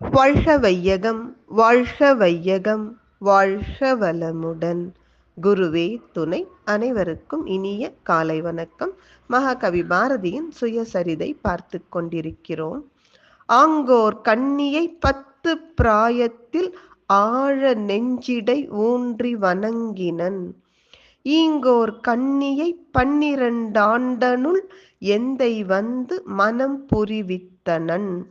வாழ்க வையகம் வாழ்க வையகம் வாழ்க வளமுடன். குருவே துணை அனைவருக்கும் இனிய காலை வணக்கம். மகாகவி பாரதியின் சுயசரிதை பார்த்து கொண்டிருக்கிறோம். ஆங்கோர் கண்ணியை பத்து பிராயத்தில் ஆழ நெஞ்சிடை ஊன்றி வணங்கினன். ஈங்கோர் கண்ணியை பன்னிரண்டாண்டனுள் எந்தை வந்து மனம் புரிவித்தனன்.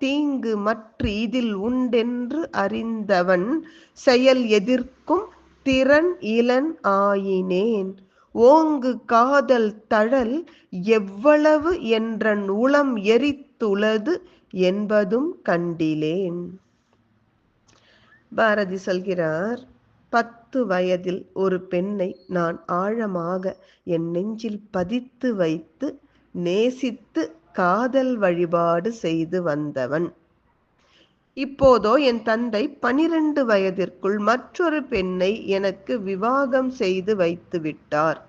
தீங்கு மற்ற இதில் உண்டென்று அறிந்தவன் செயல் எதிர்க்கும் திறன் இளன் ஆயினேன். ஓங்கு காதல் தழல் எவ்வளவு என்றன் உளம் எரித்துளது என்பதும் கண்டிலேன். பாரதி சொல்கிறார் பத்து வயதில் ஒரு பெண்ணை நான் ஆழமாக என் நெஞ்சில் பதித்து வைத்து நேசித்து காதல் வழிபாடு செய்து வந்தவன். இப்போதோ என் தந்தை பனிரெண்டு வயதிற்குள் மற்றொரு பெண்ணை எனக்கு விவாகம் செய்து வைத்து விட்டார்.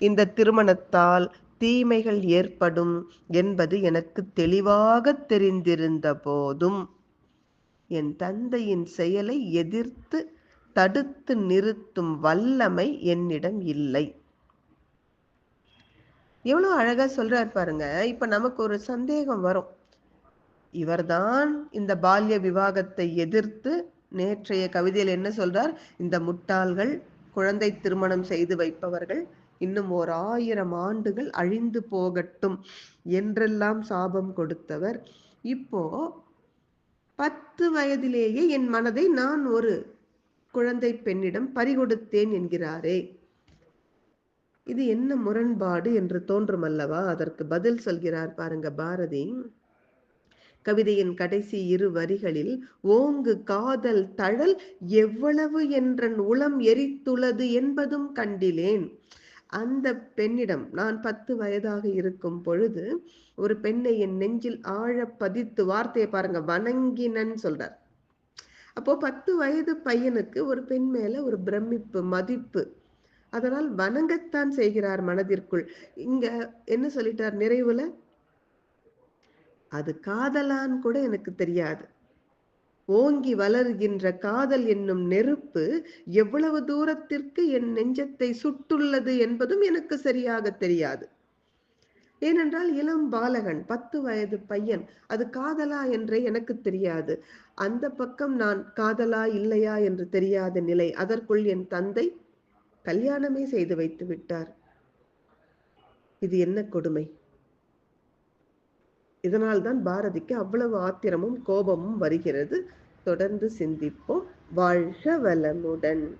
இந்த திருமணத்தால் தீமைகள் ஏற்படும் என்பது எனக்கு தெளிவாக தெரிந்திருந்த போதும். என் தந்தையின் செயலை எதிர்த்து தடுத்து நிறுத்தும் வல்லமை என்னிடம் இல்லை. எவ்வளோ அழகா சொல்றாரு பாருங்க. இப்ப நமக்கு ஒரு சந்தேகம் வரும். இவர்தான் இந்த பால்ய விவாகத்தை எதிர்த்து நேற்றைய கவிதையில் என்ன சொல்றார்? இந்த முட்டாள்கள் குழந்தை திருமணம் செய்து வைப்பவர்கள் இன்னும் ஓர் ஆயிரம் ஆண்டுகள் அழிந்து போகட்டும் என்றெல்லாம் சாபம் கொடுத்தவர். இப்போ பத்து வயதிலேயே என் மனதை நான் ஒரு குழந்தை பெண்ணிடம் பறிகொடுத்தேன் என்கிறாரே. இது என்ன முரண்பாடு என்று தோன்றும் அல்லவா அதற்கு பதில் சொல்கிறார் பாருங்க பாரதி. கவிதையின் கடைசி இரு வரிகளில் ஓங்கு காதல் தழல் எவ்வளவு என்றன் உளம் எரித்துள்ளது என்பதும் கண்டிலேன். அந்த பெண்ணிடம் நான் பத்து வயதாக இருக்கும் பொழுது ஒரு பெண்ணை என் நெஞ்சில் ஆழ பதித்து வார்த்தையை பாருங்க வணங்கினன் சொல்றார். அப்போ பத்து வயது பையனுக்கு ஒரு பெண் மேல ஒரு பிரமிப்பு மதிப்பு அதனால் வணங்கத்தான் செய்கிறார் மனதிற்குள். இங்க என்ன சொல்லிட்டார் நிறைவுல? அது காதலான் கூட எனக்கு தெரியாது. ஓங்கி வளர்கின்ற காதல் என்னும் நெருப்பு எவ்வளவு தூரத்திற்கு என் நெஞ்சத்தை சுட்டுள்ளது என்பதும் எனக்கு சரியாக தெரியாது. ஏனென்றால் இளம் பாலகன் பத்து வயது பையன் அது காதலா என்றே எனக்கு தெரியாது. அந்த பக்கம் நான் காதலா இல்லையா என்று தெரியாத நிலை அதற்குள் என் தந்தை கல்யாணமே செய்து வைத்து விட்டார். இது என்ன கொடுமை? இதனால்தான் பாரதிக்கு அவ்வளவு ஆத்திரமும் கோபமும் வருகிறது. தொடர்ந்து சிந்திப்போம். வாழ்க வளமுடன்.